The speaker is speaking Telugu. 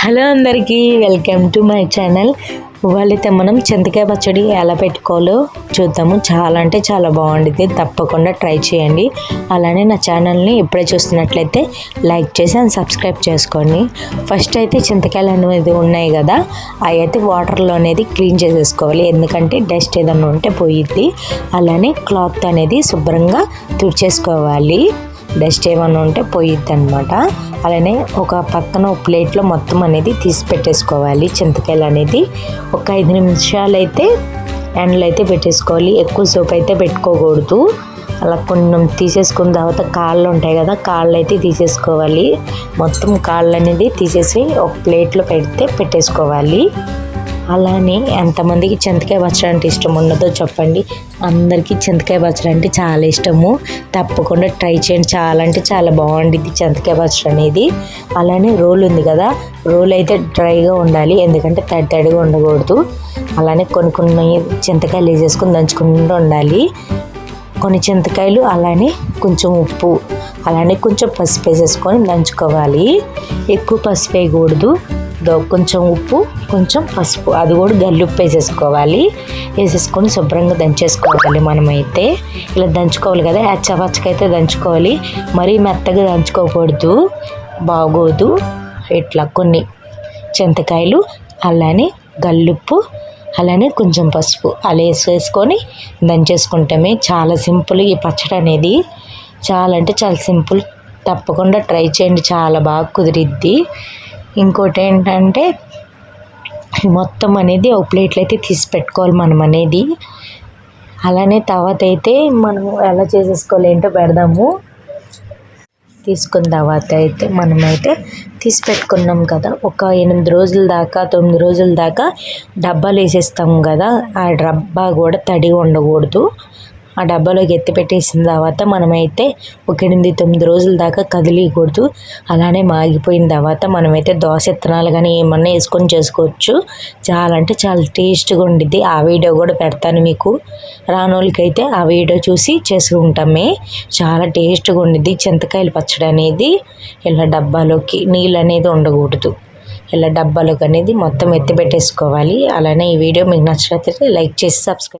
హలో అందరికీ వెల్కమ్ టు మై ఛానల్. ఇవాళైతే మనం చింతకాయ పచ్చడి ఎలా పెట్టుకోవాలో చూద్దాము. చాలా అంటే చాలా బాగుంటుంది తప్పకుండా ట్రై చేయండి. అలానే నా ఛానల్ని ఇప్పుడే చూస్తున్నట్లయితే లైక్ చేసి అండ్ సబ్స్క్రైబ్ చేసుకోండి. ఫస్ట్ అయితే చింతకాయలు అనేది ఉన్నాయి కదా అవి అయితే వాటర్లో అనేది క్లీన్ చేసేసుకోవాలి. ఎందుకంటే డస్ట్ ఏదైనా ఉంటే పోయిద్ది. అలానే క్లాత్ అనేది శుభ్రంగా తుడిచేసుకోవాలి. డస్ట్ ఏమైనా ఉంటే పోయిద్ది అనమాట అలానే ఒక పక్కన ఒక ప్లేట్లో మొత్తం అనేది తీసి పెట్టేసుకోవాలి. చింతకాయలు అనేది ఒక ఐదు నిమిషాలు అయితే ఎండలో అయితే పెట్టేసుకోవాలి. ఎక్కువ సోప్ అయితే పెట్టుకోకూడదు. అలా కొంచెం తీసేసుకున్న తర్వాత కాళ్ళు ఉంటాయి కదా కాళ్ళు అయితే తీసేసుకోవాలి. మొత్తం కాళ్ళు అనేది తీసేసి ఒక ప్లేట్లో పెడితే పెట్టేసుకోవాలి. అలానే ఎంతమందికి చింతకాయ పచ్చడి అంటే ఇష్టం ఉన్నదో చెప్పండి. అందరికీ చింతకాయ పచ్చడి అంటే చాలా ఇష్టము. తప్పకుండా ట్రై చేయండి. చాలా అంటే చాలా బాగుండిద్ది చింతకాయ పచ్చడి అనేది. అలానే రోల్ ఉంది కదా రోల్ అయితే డ్రైగా ఉండాలి. ఎందుకంటే తడి తడిగా ఉండకూడదు. అలానే కొన్ని కొన్ని చింతకాయలు వేసేసుకొని దంచుకుంటూ ఉండాలి. కొన్ని చింతకాయలు అలానే కొంచెం ఉప్పు అలానే కొంచెం పసుపు వేసేసుకొని దంచుకోవాలి. ఎక్కువ పసుపు వేయకూడదు. కొంచెం ఉప్పు కొంచెం పసుపు. అది కూడా గల్లుప్పు వేసేసుకోవాలి. వేసేసుకొని శుభ్రంగా దంచేసుకోవాలి మనమైతే. ఇలా దంచుకోవాలి కదా అచ్చపచ్చకైతే దంచుకోవాలి. మరీ మెత్తగా దంచుకోకూడదు బాగోదు. ఇట్లా కొన్ని చింతకాయలు అలానే గల్లుప్పు అలానే కొంచెం పసుపు. అలా వేసేసుకొని దంచేసుకుంటామే. చాలా సింపుల్ ఈ పచ్చడి అనేది. చాలా అంటే చాలా సింపుల్. తప్పకుండా ట్రై చేయండి. చాలా బాగా కుదిరిద్ది. ఇంకోటి ఏంటంటే మొత్తం అనేది ఒక ప్లేట్లో అయితే తీసి పెట్టుకోవాలి మనం అనేది. అలానే తర్వాత అయితే మనం ఎలా చేసేసుకోవాలి ఏంటో పెడదాము. తీసుకున్న తర్వాత అయితే మనమైతే తీసి పెట్టుకున్నాం కదా. ఒక ఎనిమిది రోజుల దాకా తొమ్మిది రోజుల దాకా డబ్బాలు వేసేస్తాం కదా. ఆ డబ్బా కూడా తడి ఉండకూడదు. ఆ డబ్బాలోకి ఎత్తి పెట్టేసిన తర్వాత మనమైతే ఒక ఎనిమిది తొమ్మిది రోజుల దాకా కదిలియకూడదు అలానే మాగిపోయిన తర్వాత మనమైతే దోశ ఇత్తనాలు కానీ ఏమన్నా వేసుకొని చేసుకోవచ్చు. చాలా అంటే చాలా టేస్ట్గా ఉండిద్ది. ఆ వీడియో కూడా పెడతాను మీకు. రానోళ్ళకైతే ఆ వీడియో చూసి చేసుకుంటామే. చాలా టేస్ట్గా ఉండిద్ది. చింతకాయలు పచ్చడి అనేది ఇలా డబ్బాలోకి నీళ్ళు అనేది ఉండకూడదు. ఇలా డబ్బాలోకి అనేది మొత్తం ఎత్తి పెట్టేసుకోవాలి. అలానే ఈ వీడియో మీకు నచ్చినట్లయితే లైక్ చేసి సబ్స్క్రైబ్